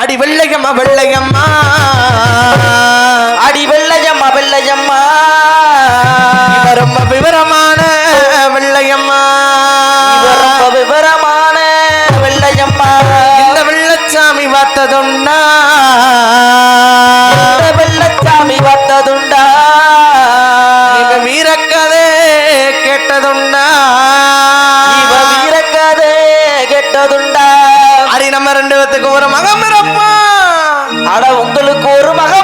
அடி வெள்ளையம்மா வெள்ளையம்மா. அடி வெள்ளையம்மா வெள்ளையம்மா. ரொம்ப விவரமான வெள்ளையம்மா. ரொம்ப விவரமான வெள்ளையம்மா. இந்த வெள்ளச்சாமி பார்த்ததுண்டா ஆனா உங்களுக்கு ஒரு மகன்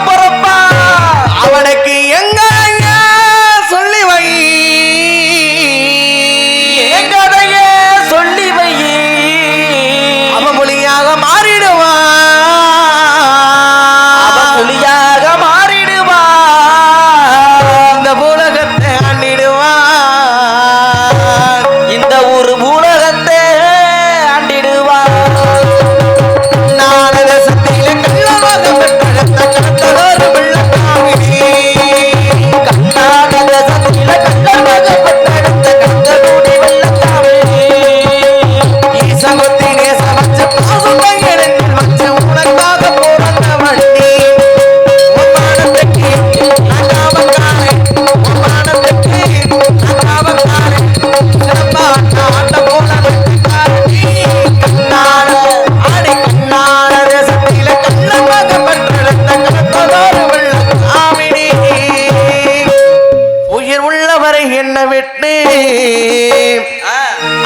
மறை என்ன வெட்டு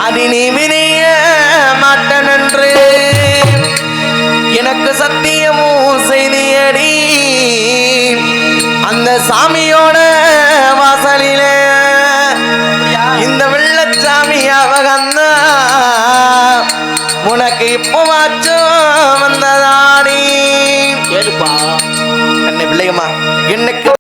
அது நீ வினைய மாட்டனன்று எனக்கு சத்தியமும் செய்தியடி. அந்த சாமியோட வாசலில இந்த வெள்ளச்சாமி அவகந்தா. உனக்கு இப்போ வாச்சும் வந்ததாடி. ஏதுப்பா கண்ணு என்னைக்கு